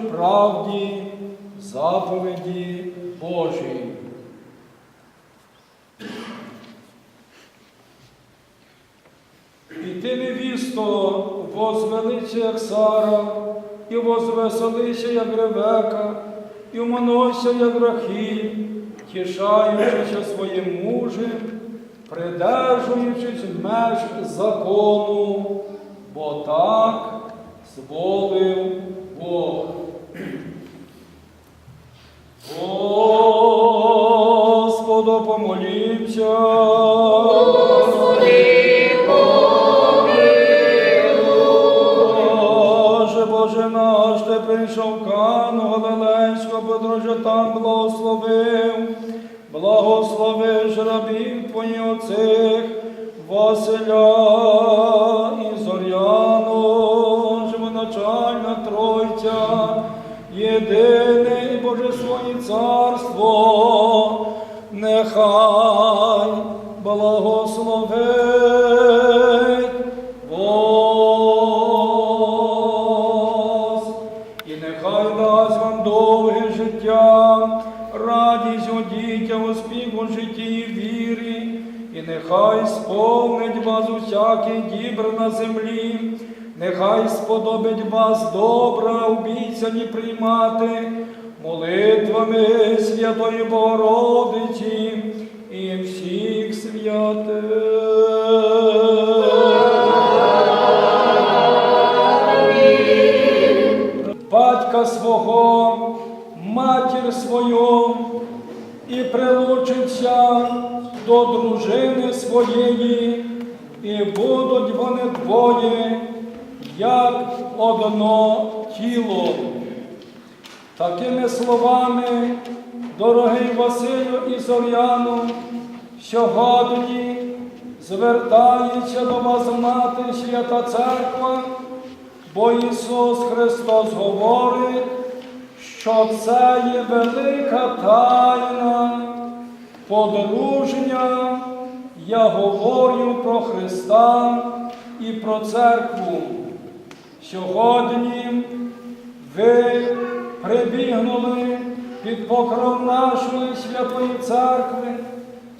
правді заповіді Божі. І ти, невісто, возвеличся, як Сара, і возвеселися, як Ревека, і умоносся, як Рахіль, тішаючися своїм мужем, придержуючись меж закону, бо так зволив Бог. Господу помолімся. Боже, Боже наш, ти прийшов Кану Галилейську, подружжя там благословив, благослови рабів твоїх оцих, Василя і Зоряну, живоначальна Тройця, єдине і Божество і царство, нехай благословить вас, і нехай дасть вам довге життя, радість у дітям, успіх у житті і вірі, і нехай сповнить вас усякий дібр на землі, нехай сподобить вас добра, обіцяні приймати молитвами Святої Богородиці і всіх святих. батька свого, матір свою, і прилучиться до дружини своєї, і будуть вони двоє, як одно тіло. Такими словами, дорогий Василю і Зоряну, сьогодні звертається до вас мати свята церква. Бо Ісус Христос говорить, що це є велика тайна, подружня, я говорю про Христа і про церкву. Сьогодні ви прибігнули під покров нашої святої церкви,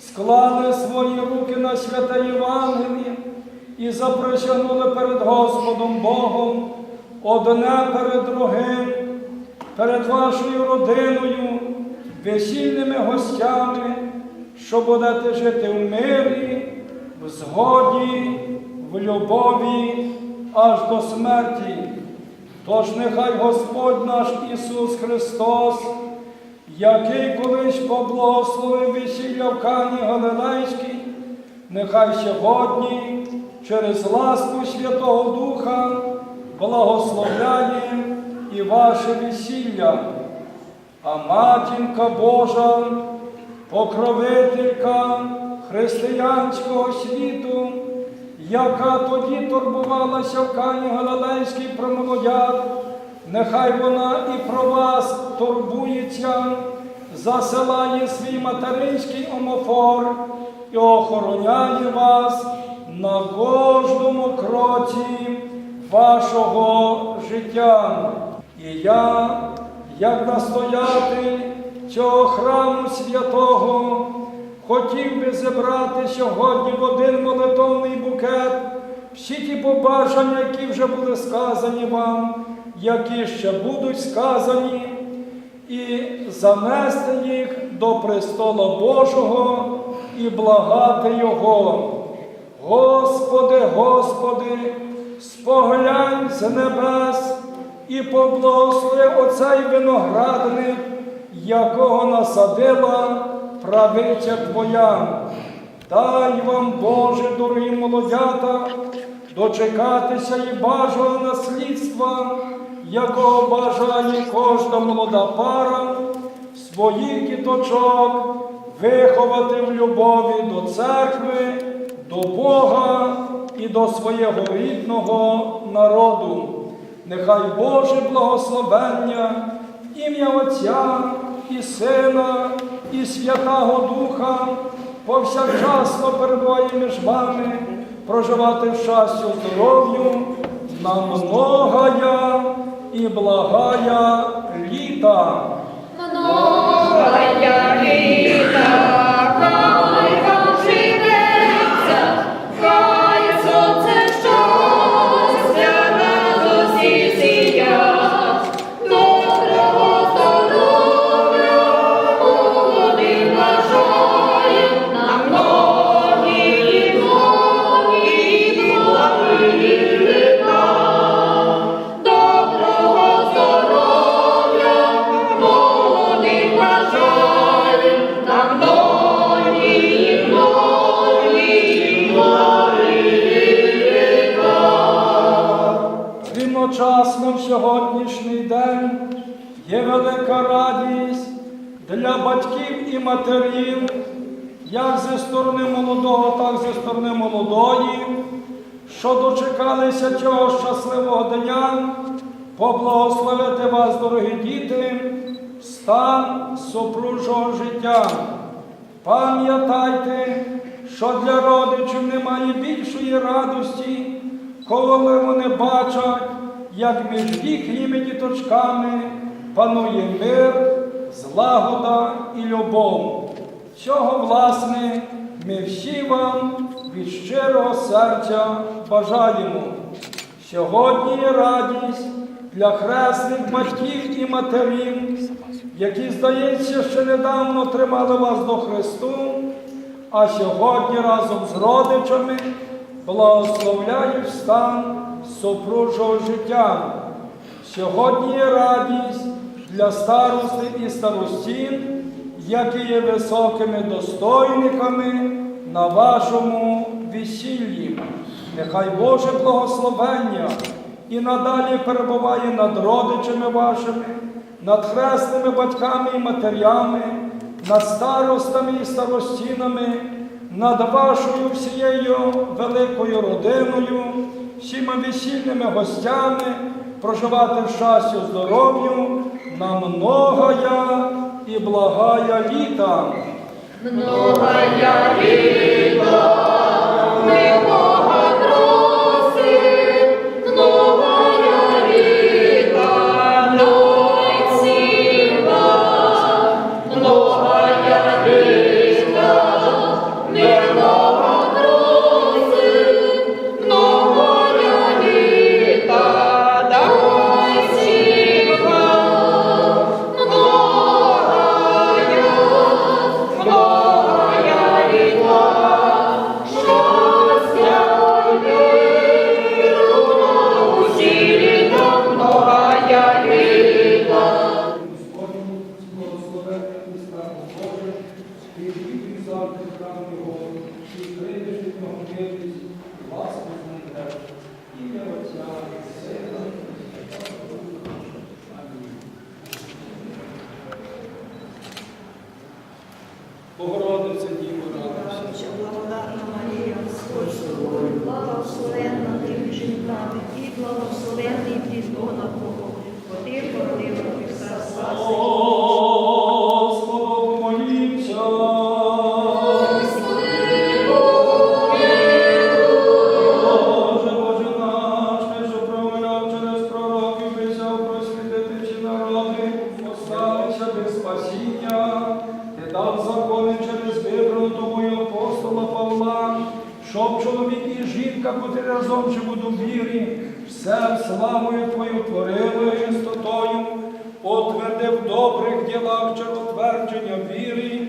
склали свої руки на святе Євангеліє і заприсягнули перед Господом Богом одне перед другим, перед вашою родиною, весільними гостями, що будете жити в мирі, в згоді, в любові аж до смерті. Тож нехай Господь наш Ісус Христос, який колись поблагословив весілля в Кані Галилейській, нехай сьогодні через ласку Святого Духа благословляє і ваше весілля, а матінка Божа, покровителька християнського світу, яка тоді турбувалася в Кані Галилейській про молодят, нехай вона і про вас турбується, засилає свій материнський омофор і охороняє вас на кожному кроці вашого життя. І я, як настоятель цього храму святого, хотів би зібрати сьогодні в один молитовний букет всі ті побажання, які вже були сказані вам, які ще будуть сказані, і занести їх до престола Божого і благати Його. Господи, Господи, споглянь з небес і поблагослови оцей виноградник, якого насадила правиця Твоя. Дай вам, Боже, дорогі молодята, дочекатися і бажаного наслідства, якого бажає кожна молода пара, своїх діточок виховати в любові до церкви, до Бога і до свого рідного народу. Нехай Боже благословення, ім'я Отця і Сина, і Святого Духа повсякчасно перебуває між вами, проживати в щастю, здоров'ю, на многая і благая літа. Многая літа, Рівночасно в сьогоднішній день є велика радість для батьків і матерів, як зі сторони молодого, так зі сторони молодої, що дочекалися цього щасливого дня, поблагословити вас, дорогі діти, стан супружого життя. Пам'ятайте, що для родичів немає більшої радості, коли вони бачать, як між їхніми діточками панує мир, злагода і любов. Цього, власне, ми всі вам від щирого серця бажаємо. Сьогодні є радість для хресних батьків і матерів, які, здається, ще недавно тримали вас до Христу, а сьогодні разом з родичами благословляють стан супружого життя. Сьогодні є радість для старости і старостін, які є високими достойниками на вашому весіллі. Нехай Боже благословення і надалі перебуває над родичами вашими, над хресними батьками і матерями, над старостами і старостінами, над вашою всією великою родиною, всіма весільними гостями, проживати в щастю, здоров'ю на многая і благая літа. Многая літа, ми Богородице, Діво, радуйся. Благодатна Марія, Господь з тобою, благословенна ти жінками, і благословенний плід Твого, бо ти породила Христа спаси. Утвердив в добрих ділах червотвердження віри,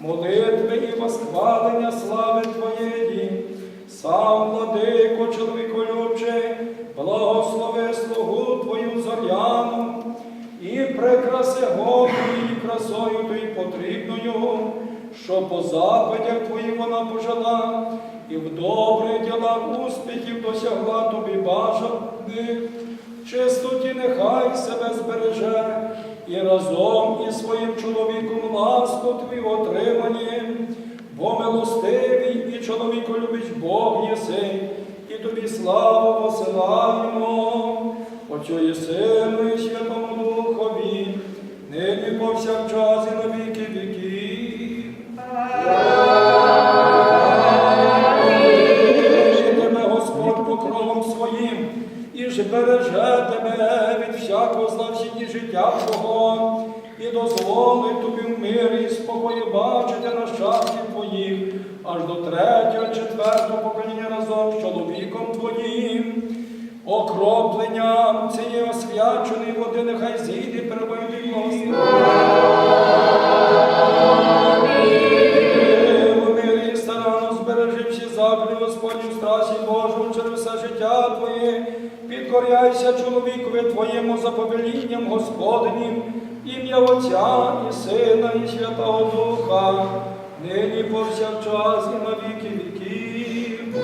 молитви і восхвалення слави Твоєї. Сам, владико, чоловіколюбче, благослови слугу Твою зоряну і прикраси її красою Твої потрібною, що по заповідях Твоїх вона пожила, і в добрих ділах успіхів досягла тобі бажаних. Чистоті нехай себе збереже, і разом із своїм чоловіком ласку Твою отримані, бо милостивий і чоловіку любить Бог єси, і тобі славу посилаємо, Отцю і страсі Божу через все життя Твоє. Підкоряйся чоловікові Твоєму за повелінням Господнім, ім'я Отця і Сина, і Святого Духа, нині повсякчас і на віки віків.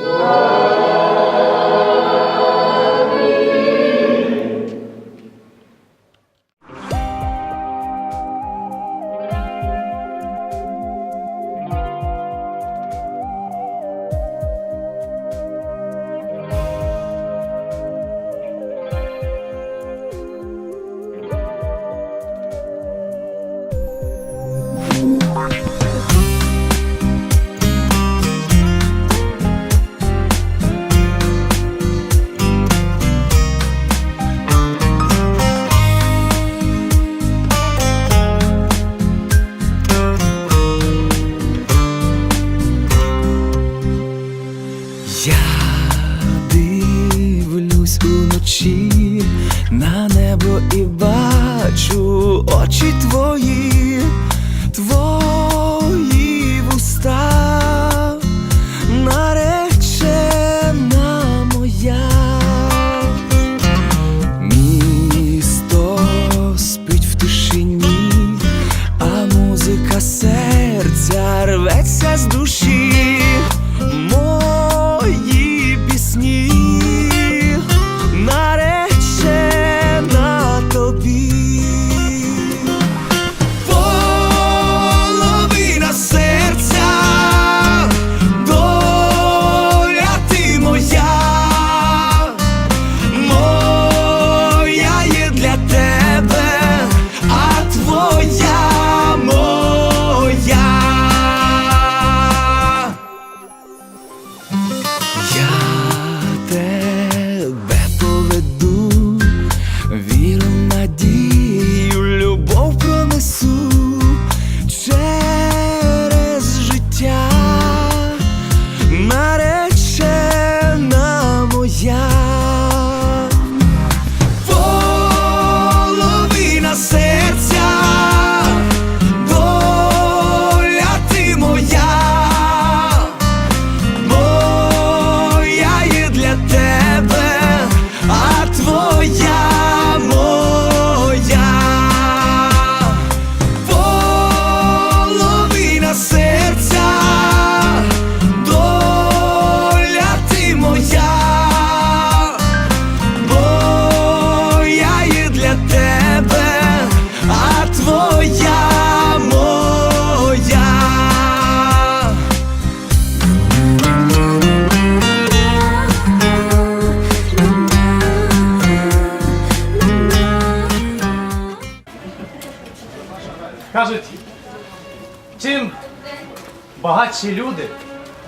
Багатші люди,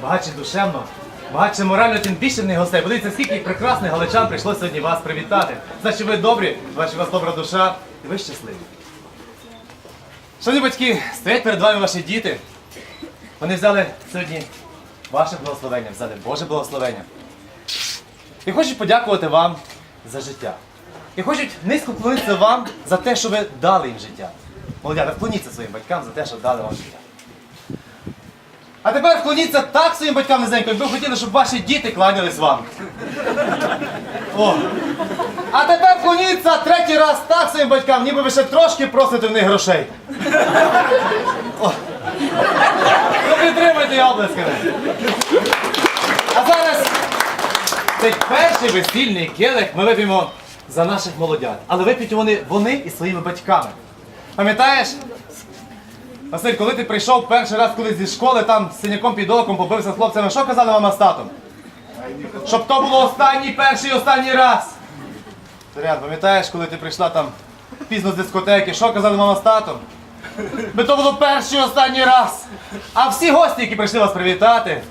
багатші душевно, багатше морально, тим більше в них гостей. Подивіться, скільки прекрасних галичан прийшло сьогодні вас привітати. Значить, ви добрі, у вас добра душа, і ви щасливі. Шановні батьки, стоять перед вами ваші діти. Вони взяли сьогодні ваше благословення, взяли Боже благословення. І хочуть подякувати вам за життя. І хочуть низько вклонитися вам за те, що ви дали їм життя. Молодята, вклоніться своїм батькам за те, що дали вам життя. А тепер вклоніться так своїм батькам низенько, якби ви хотіли, щоб ваші діти кланялись вам. О. А тепер вклоніться третій раз так своїм батькам, ніби ви ще трошки просите в них грошей. Ну, підтримуйте її облесками. А зараз цей перший весільний келих ми вип'ємо за наших молодят. Але вип'ють вони, вони із своїми батьками. Пам'ятаєш? Василь, коли ти прийшов перший раз колись зі школи, там з синяком під оком побився з хлопцями, що казали мама з татом? Щоб то було останній, перший і останній раз. Зорян, пам'ятаєш, коли ти прийшла там пізно з дискотеки, що казали мама з татом? Би то було перший і останній раз. А всі гості, які прийшли вас привітати,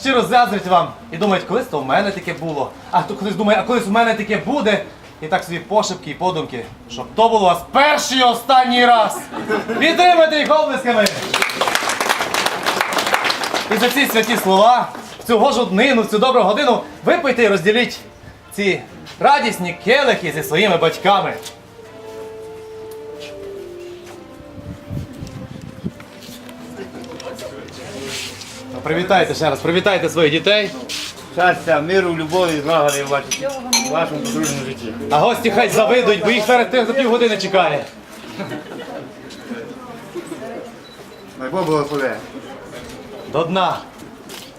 щиро заздрять вам і думають, колись то в мене таке було. А хто колись думає, а колись у мене таке буде. І так собі пошепки і подумки, щоб то було у вас перший і останній раз. Підтримайте їх облисками. І за ці святі слова, в цю гожу в цю добру годину випийте і розділіть ці радісні келихи зі своїми батьками. Привітайте ще раз, привітайте своїх дітей. Щастя, миру, любові, злагоди в вашій- в вашому подружньому житті. А гості хай завидуть, бо їх зараз тих за півгодини чекає. Най Бог благословляє. До дна.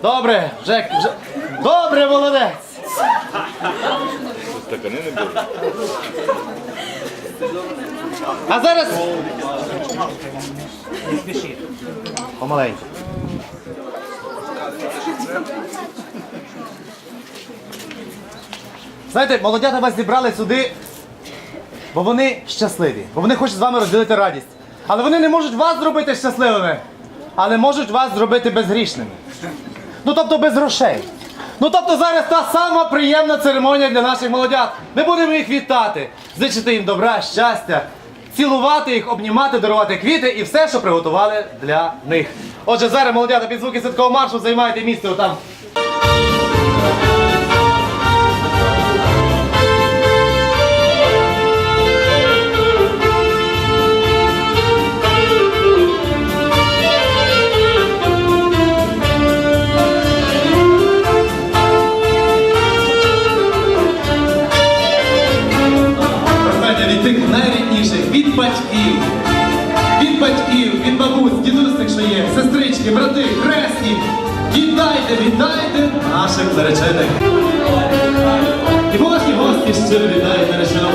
Добре, вже, вже... Добре, молодець! А зараз. Помаленьку. Знаєте, молодята вас зібрали сюди, бо вони щасливі, бо вони хочуть з вами розділити радість. Але вони не можуть вас зробити щасливими, але можуть вас зробити безгрішними. Ну тобто без грошей. Ну тобто зараз та сама приємна церемонія для наших молодят. Ми будемо їх вітати, зичити їм добра, щастя, цілувати їх, обнімати, дарувати квіти і все, що приготували для них. Отже, зараз молодята під звуки святкового маршу займайте місце отам. Батьків, від батьків, від бабусь, дідусь, якщо є, сестрички, брати, хресні. Вітайте, вітайте наших наречених. І ваші гості щиро вітають наречену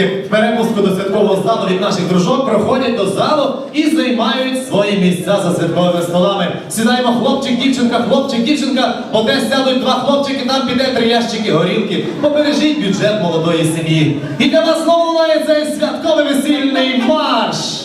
букетики перепуску до святкового залу від наших дружок, проходять до залу і займають свої місця за святковими столами. Сідаємо хлопчик, дівчинка, хлопчик, дівчинка, поте сядуть два хлопчики, там піде три ящики горілки. Побережіть бюджет молодої сім'ї. І для вас знову лунає цей святковий весільний марш.